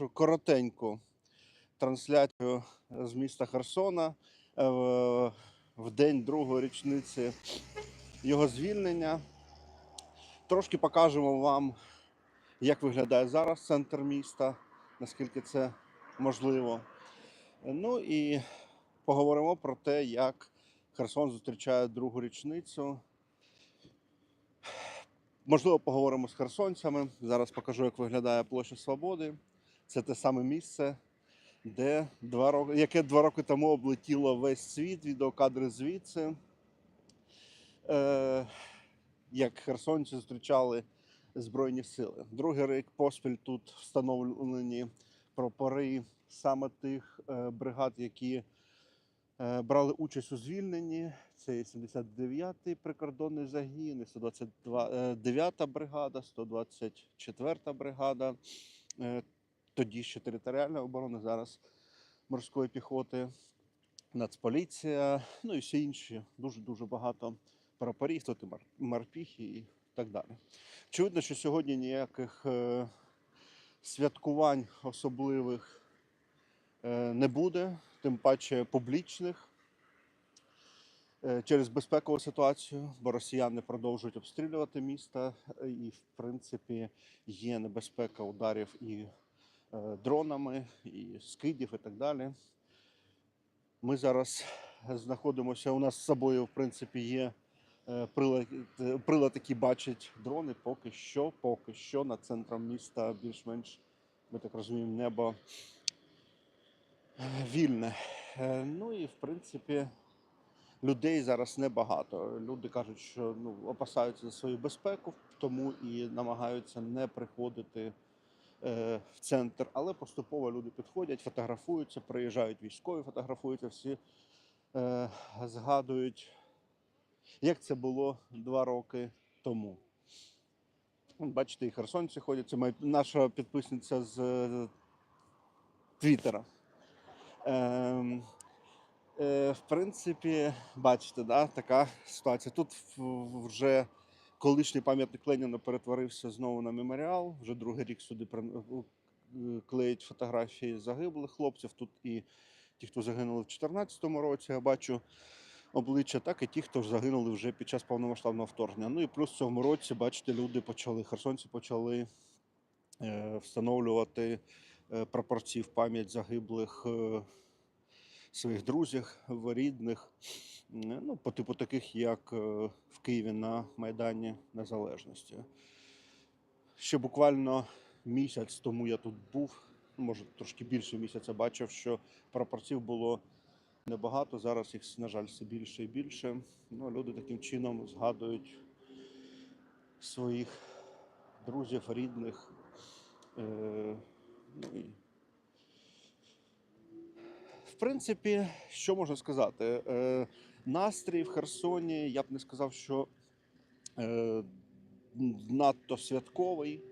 нашу коротеньку трансляцію з міста Херсона е, в, в день другої річниці його звільнення. Трошки покажемо вам, як виглядає зараз центр міста, наскільки це можливо. Ну і поговоримо про те, як Херсон зустрічає другу річницю. Можливо, поговоримо з херсонцями. Зараз покажу, як виглядає площа Свободи. Це те саме місце, де два роки, яке два роки тому облетіло весь світ, відеокадри звідси. Е, як херсонці зустрічали Збройні сили. Другий рік поспіль тут встановлені прапори саме тих е, бригад, які е, брали участь у звільненні. Це і 79-й прикордонний загін, і 129-та бригада, 124-та бригада. Тоді ще територіальна оборона, зараз морської піхоти, Нацполіція, ну і всі інші. Дуже-дуже багато прапорів, тут і мар- морпіхи і так далі. Очевидно, що сьогодні ніяких е, святкувань особливих е, не буде, тим паче публічних е, через безпекову ситуацію, бо росіяни продовжують обстрілювати міста, і, в принципі, є небезпека ударів і дронами, і скидів, і так далі. Ми зараз знаходимося. У нас з собою, в принципі, є е, прилад, е, прилад, який бачить дрони. Поки що, поки що над центром міста більш-менш, ми так розуміємо, небо е, вільне. Е, Ну і в принципі людей зараз небагато. Люди кажуть, що ну, опасаються за свою безпеку, тому і намагаються не приходити е, в центр. Але поступово люди підходять, фотографуються, приїжджають військові, фотографуються, всі е, згадують, як це було два роки тому. Бачите, і херсонці ходять. Це моя наша підписниця з е, Твіттера. Ем, е, в принципі, бачите, да, така ситуація. Тут вже колишній пам'ятник Леніна перетворився знову на меморіал. Вже другий рік сюди при- е, клеють фотографії загиблих хлопців. Тут і ті, хто загинули в 2014 році, я бачу обличчя, так і ті, хто загинули вже під час повномасштабного вторгнення. Ну і плюс в цьому році, бачите, люди почали, херсонці почали е, встановлювати е, прапорці в пам'ять загиблих е, своїх друзів, рідних, ну, по типу таких, як е, в Києві на Майдані Незалежності. Ще буквально місяць тому я тут був, може трошки більше місяця бачив, що прапорців було небагато. Зараз їх, на жаль, все більше і більше. Ну, люди таким чином згадують своїх друзів, рідних. Е, ну, і... Принципі, що можна сказати? Е, настрій в Херсоні, я б не сказав, що е, надто святковий.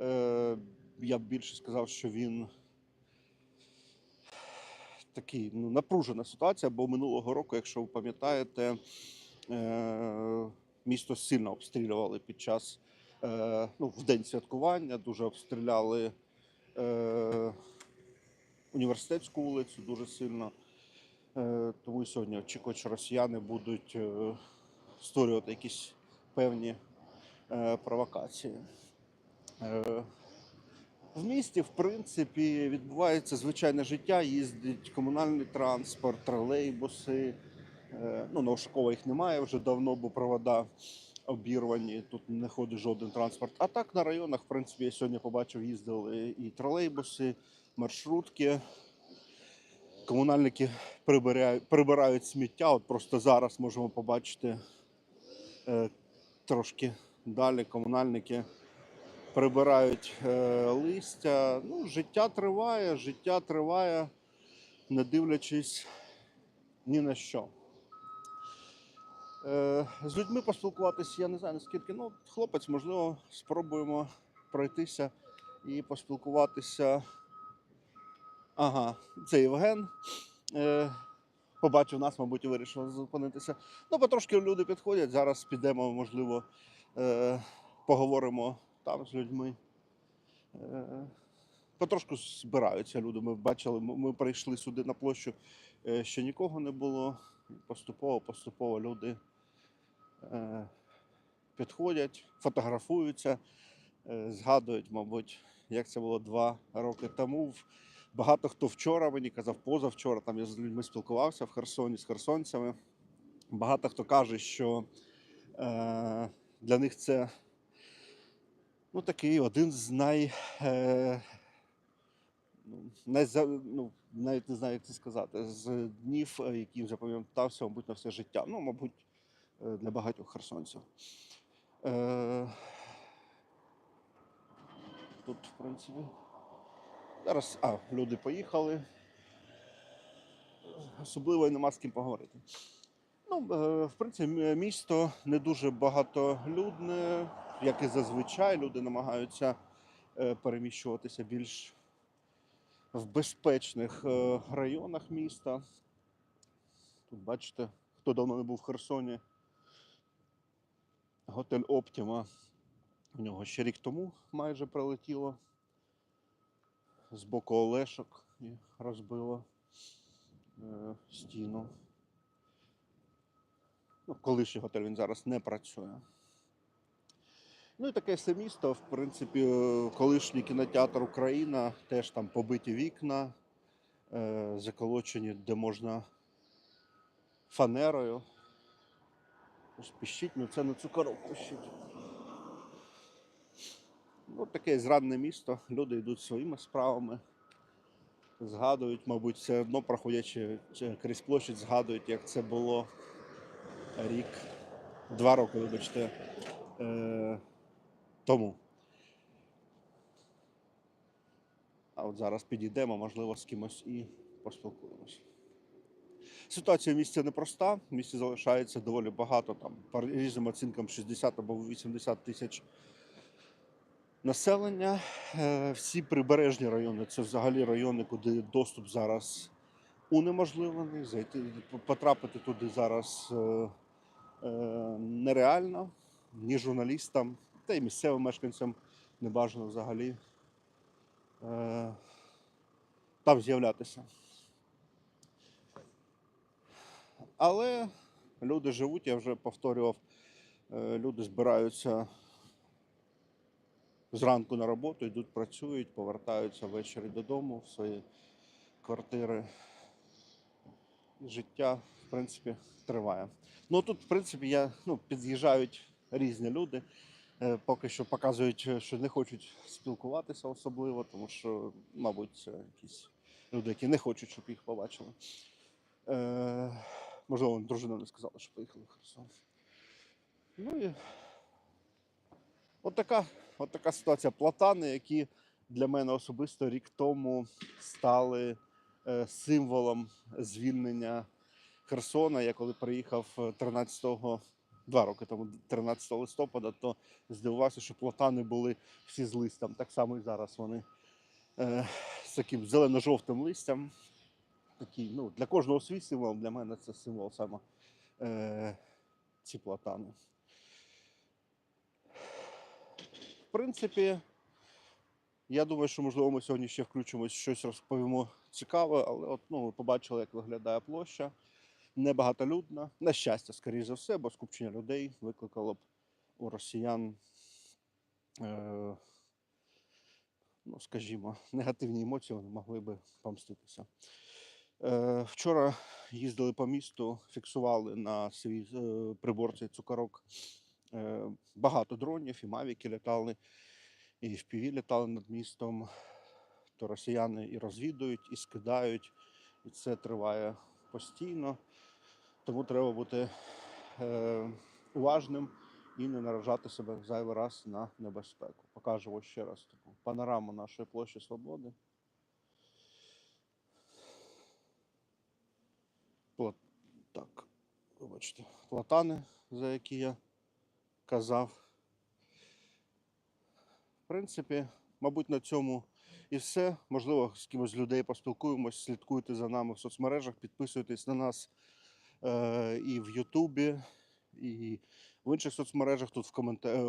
Е, я б більше сказав, що він такий ну, напружена ситуація, бо минулого року, якщо ви пам'ятаєте, е, місто сильно обстрілювали під час е, ну, в день святкування, дуже обстріляли е, університетську вулицю дуже сильно. Е, тому сьогодні очікують, що росіяни будуть е, створювати якісь певні е, провокації. В місті, в принципі, відбувається звичайне життя, їздить комунальний транспорт, тролейбуси. Ну, на Ушакова їх немає вже давно, бо провода обірвані, тут не ходить жоден транспорт. А так на районах, в принципі, я сьогодні побачив, їздили і тролейбуси, маршрутки. Комунальники прибирають, прибирають сміття. От просто зараз можемо побачити е, трошки далі комунальники прибирають е, листя. Ну, життя триває, життя триває, не дивлячись ні на що. Е, з людьми поспілкуватися, я не знаю наскільки. Ну, хлопець, можливо, спробуємо пройтися і поспілкуватися. Ага, це Євген. Е, побачив нас, мабуть, і вирішив зупинитися. Ну, потрошки люди підходять. Зараз підемо, можливо, е, поговоримо там з людьми. Е, потрошку збираються люди. Ми бачили, ми прийшли сюди на площу, е, ще нікого не було. Поступово, поступово люди е, підходять, фотографуються, е, згадують, мабуть, як це було два роки тому. Багато хто вчора мені казав, позавчора там я з людьми спілкувався в Херсоні з херсонцями. Багато хто каже, що е, для них це ну, такий один з най. Е, ну, найза, ну, навіть не знаю, як це сказати, з днів, е, яким запам'ятався, мабуть, на все життя. Ну, мабуть, е, для багатьох херсонців. Е, тут, в принципі, зараз а, люди поїхали. Особливо і нема з ким поговорити. Ну, е, в принципі, місто не дуже багатолюдне, як і зазвичай. Люди намагаються е, переміщуватися більш в безпечних е, районах міста. Тут бачите, хто давно не був в Херсоні. Готель Оптіма. У нього ще рік тому майже прилетіло з боку Олешок і розбило е, стіну. Ну, колишній готель він зараз не працює. Ну і таке все місто, в принципі, е, колишній кінотеатр Україна, теж там побиті вікна, е, заколочені, де можна фанерою. Ось пищить, ну це не цукорок пищить. Ну, таке зрадне місто. Люди йдуть своїми справами, згадують, мабуть, все одно проходячи крізь площадь, згадують, як це було рік, два роки, вибачте, е, тому. А от зараз підійдемо, можливо, з кимось і поспілкуємось. Ситуація в місті непроста. В місті залишається доволі багато, там, по різним оцінкам 60 або 80 тисяч населення. Е, Всі прибережні райони це взагалі райони, куди доступ зараз унеможливлений. Зайти, потрапити туди зараз е, е, нереально ні журналістам, та й місцевим мешканцям не бажано взагалі там з'являтися. Але люди живуть, я вже повторював, люди збираються зранку на роботу, йдуть, працюють, повертаються ввечері додому в свої квартири. Життя, в принципі, триває. Ну тут, в принципі, я, ну, під'їжджають різні люди. Е, Поки що показують, що не хочуть спілкуватися особливо, тому що, мабуть, це якісь люди, які не хочуть, щоб їх побачили. Е, можливо, дружина не сказала, що поїхали в Херсон. Ну і от така, от така ситуація. Платани, які для мене особисто рік тому стали е, символом звільнення Херсона. Я коли приїхав е, 13-го, два роки тому, 13 листопада, то здивувався, що платани були всі з листям. Так само і зараз вони е, з таким зелено-жовтим листям. Такий, ну, для кожного свій символ, для мене це символ саме е, ці платани. В принципі, я думаю, що можливо ми сьогодні ще включимось, щось розповімо цікаве, але от ну, ви побачили, як виглядає площа. Небагатолюдна. На щастя, скоріш за все, бо скупчення людей викликало б у росіян, е, ну, скажімо, негативні емоції, вони могли би помститися. Е, вчора їздили по місту, фіксували на свій е, приборці цукорок е, багато дронів, і мавіки літали, і FPV літали над містом. То росіяни і розвідують, і скидають, і це триває постійно. Тому треба бути е, уважним і не наражати себе зайвий раз на небезпеку. Покажемо ще раз таку панораму нашої площі Свободи. Так, вибачте, платани, за які я казав. В принципі, мабуть, на цьому і все. Можливо, з кимось людей поспілкуємось, слідкуйте за нами в соцмережах, підписуйтесь на нас е, і в Ютубі, і в інших соцмережах. Тут в, комента... е,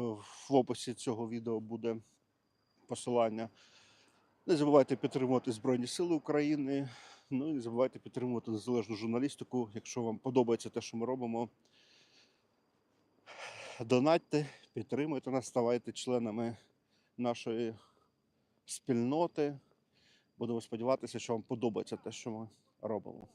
в описі цього відео буде посилання. Не забувайте підтримувати Збройні Сили України. Ну і не забувайте підтримувати незалежну журналістику. Якщо вам подобається те, що ми робимо, донатьте, підтримуйте нас, ставайте членами нашої спільноти. Будемо сподіватися, що вам подобається те, що ми робимо.